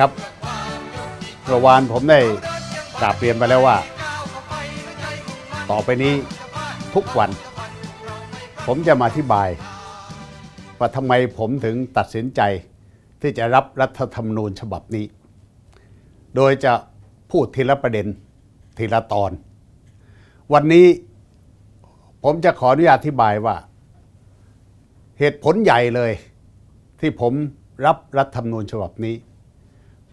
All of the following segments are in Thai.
ครับเมื่อวานผมได้กราบเรียนไปแล้วว่า ต่อไปนี้ทุกวัน ผมจะมาอธิบายว่าทำไมผมถึงตัดสินใจที่จะรับรัฐธรรมนูญฉบับนี้ โดยจะพูดทีละประเด็นทีละตอน วันนี้ผมจะขออนุญาตอธิบายว่า เหตุผลใหญ่เลยที่ผมรับรัฐธรรมนูญฉบับนี้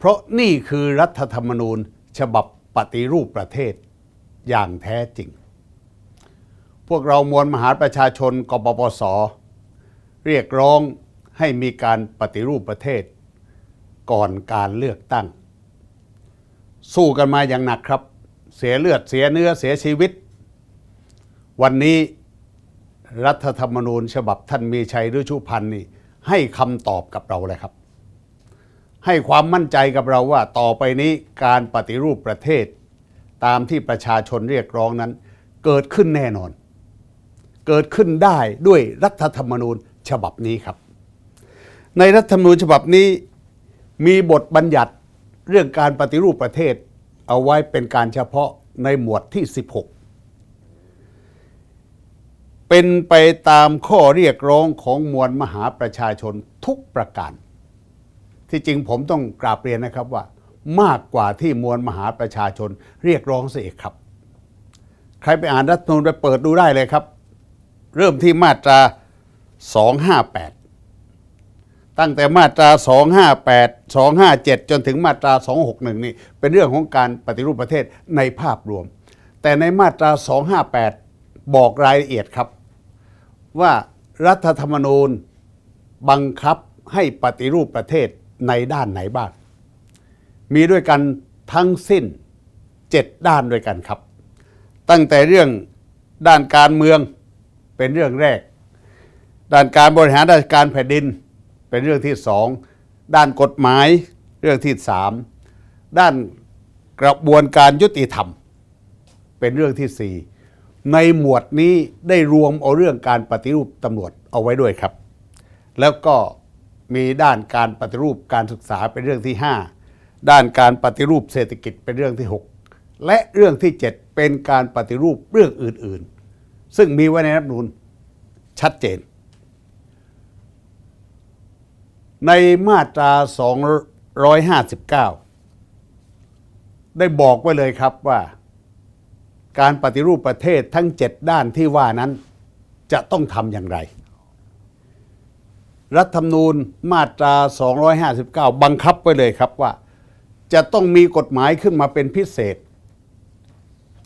เพราะนี่คือรัฐธรรมนูญฉบับปฏิรูปประเทศอย่างแท้จริง พวกเรามวลมหาประชาชนกปปส เรียกร้องให้มีการปฏิรูปประเทศ ก่อนการเลือกตั้ง สู้กันมาอย่างหนักครับ เสียเลือดเสียเนื้อเสียชีวิต วันนี้รัฐธรรมนูญฉบับท่านมีชัยฤชุพันธ์นี่ให้คำตอบกับเราเลยครับ ให้ความมั่นใจกับเราว่าต่อไปนี้การปฏิรูปประเทศ ตามที่ประชาชนเรียกร้องนั้น เกิดขึ้นแน่นอน เกิดขึ้นได้ด้วยรัฐธรรมนูญฉบับนี้ครับ ในรัฐธรรมนูญฉบับนี้มีบทบัญญัติเรื่องการปฏิรูปประเทศ เอาไว้เป็นการเฉพาะในหมวดที่ 16 เป็นไปตามข้อเรียกร้องของมวลมหาประชาชนทุกประการ ที่จริงผมต้องกราบเรียนนะครับว่า มากกว่าที่มวลมหาประชาชนเรียกร้องเสียครับ ใครไปอ่านรัฐธรรมนูญไปเปิดดูได้เลยครับ เริ่มที่มาตรา 258 ตั้งแต่มาตรา 258 257 จนถึงมาตรา 261 นี่เป็นเรื่องของการปฏิรูปประเทศในภาพรวม แต่ในมาตรา 258 บอกรายละเอียดครับ ว่ารัฐธรรมนูญบังคับให้ปฏิรูปประเทศ ในด้านไหนบ้าง มีด้วยกันทั้งสิ้น 7 ด้านด้วยกันครับ ตั้งแต่เรื่องด้านการเมืองเป็นเรื่องแรก ด้านการบริหารราชการแผ่นดินเป็นเรื่องที่สองด้านกฎหมายเรื่องที่สามด้านกระบวนการยุติธรรม เป็นเรื่องที่สี่ในหมวดนี้ได้รวมเอาเรื่องการปฏิรูปตำรวจเอาไว้ด้วยครับ แล้วก็ มีด้านการปฏิรูปการศึกษาเป็นเรื่องที่ 5 ด้านการปฏิรูปเศรษฐกิจเป็นเรื่องที่ 6 และเรื่องที่ 7 เป็นการปฏิรูปเรื่องอื่น ๆ ซึ่งมีไว้ในรัฐธรรมนูญชัดเจน ในมาตรา 259 ได้บอกไว้เลยครับว่า การปฏิรูปประเทศทั้ง 7 ด้านที่ว่านั้นจะต้องทำอย่างไร รัฐธรรมนูญมาตรา 259 บังคับไว้เลยครับว่า จะต้องมีกฎหมายขึ้นมาเป็นพิเศษ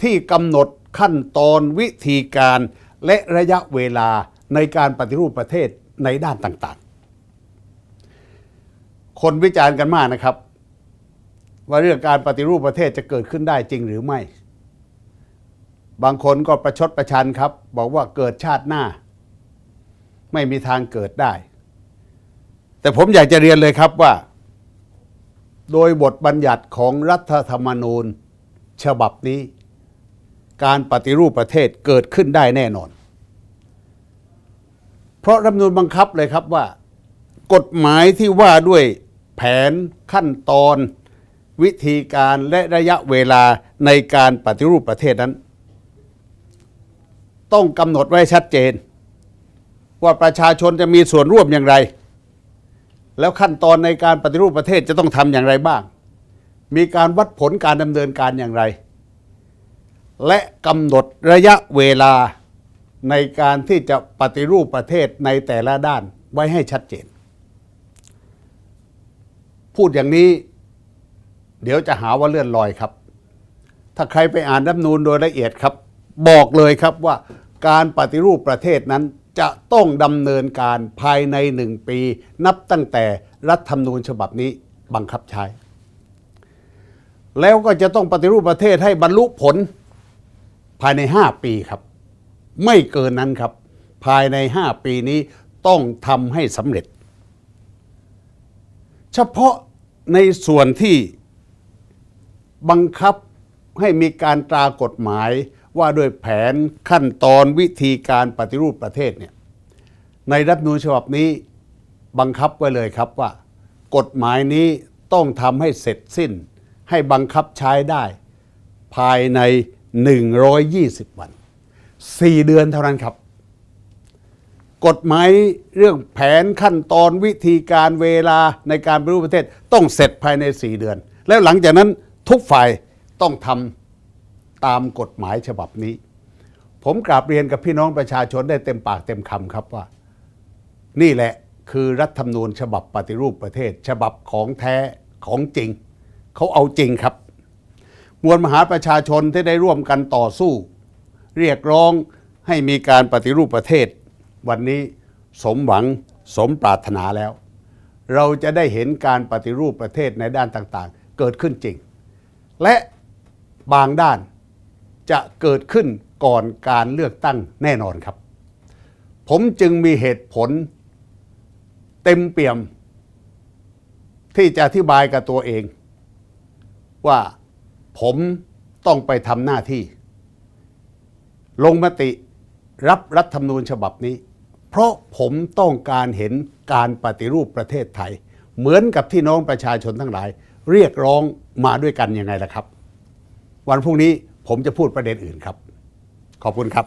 ที่กำหนดขั้นตอนวิธีการและระยะเวลาในการปฏิรูปประเทศในด้านต่างๆ คนวิจารณ์กันมากนะครับ ว่าเรื่องการปฏิรูปประเทศจะเกิดขึ้นได้จริงหรือไม่ บางคนก็ประชดประชันครับ บอกว่าเกิดชาติหน้า ไม่มีทางเกิดได้ แต่ผมอยากจะเรียนเลยครับว่า โดยบทบัญญัติของรัฐธรรมนูญฉบับนี้ การปฏิรูปประเทศเกิดขึ้นได้แน่นอน เพราะรัฐธรรมนูญบังคับเลยครับว่า กฎหมายที่ว่าด้วยแผนขั้นตอน วิธีการและระยะเวลาในการปฏิรูปประเทศนั้น ต้องกำหนดไว้ชัดเจน ว่าประชาชนจะมีส่วนร่วมอย่างไร แล้วขั้นตอนในการปฏิรูปประเทศจะต้องทำอย่างไรบ้าง มีการวัดผลการดำเนินการอย่างไร และกำหนดระยะเวลาในการที่จะปฏิรูปประเทศในแต่ละด้านไว้ให้ชัดเจน พูดอย่างนี้ เดี๋ยวจะหาว่าเลื่อนลอยครับ ถ้าใครไปอ่านรัฐธรรมนูญโดยละเอียดครับ บอกเลยครับว่าการปฏิรูปประเทศนั้น จะต้องดำเนินการภายในหนึ่งปี นับตั้งแต่รัฐธรรมนูญฉบับนี้บังคับใช้ แล้วก็จะต้องปฏิรูปประเทศให้บรรลุผลภายใน 5 ปีครับ ไม่เกินนั้นครับ ภายใน 5 ปีนี้ต้องทำให้สำเร็จ เฉพาะในส่วนที่บังคับให้มีการตรากฎหมาย ว่าด้วยแผนขั้นตอนวิธีการปฏิรูปประเทศเนี่ยในรัฐมนูญฉบับนี้บังคับไว้เลยครับว่า กฎหมายนี้ต้องทำให้เสร็จสิ้น ให้บังคับใช้ได้ ภายใน 120 วัน 4 เดือนเท่านั้นครับ กฎหมายเรื่องแผนขั้นตอนวิธีการเวลาในการปฏิรูปประเทศต้องเสร็จภายใน 4 เดือน แล้วหลังจากนั้นทุกฝ่ายต้องทำ ตามกฎหมายฉบับนี้ ผมกราบเรียนกับพี่น้องประชาชนได้เต็มปากเต็มคำครับว่า นี่แหละคือรัฐธรรมนูญฉบับปฏิรูปประเทศ ฉบับของแท้ของจริง เขาเอาจริงครับ มวลมหาประชาชนที่ได้ร่วมกันต่อสู้ เรียกร้องให้มีการปฏิรูปประเทศ วันนี้สมหวังสมปรารถนาแล้ว เราจะได้เห็นการปฏิรูปประเทศในด้านต่างๆ เกิดขึ้นจริง และบางด้าน จะเกิดขึ้นก่อนการเลือกตั้งแน่นอนครับ ผมจึงมีเหตุผลเต็มเปี่ยม ที่จะอธิบายกับตัวเอง ว่าผมต้องไปทำหน้าที่ ลงมติรับรัฐธรรมนูญฉบับนี้ เพราะผมต้องการเห็นการปฏิรูปประเทศไทย เหมือนกับที่น้องประชาชนทั้งหลาย เรียกร้องมาด้วยกันยังไงล่ะครับ วันพรุ่งนี้ ผมจะพูดประเด็นอื่นครับ ขอบคุณครับ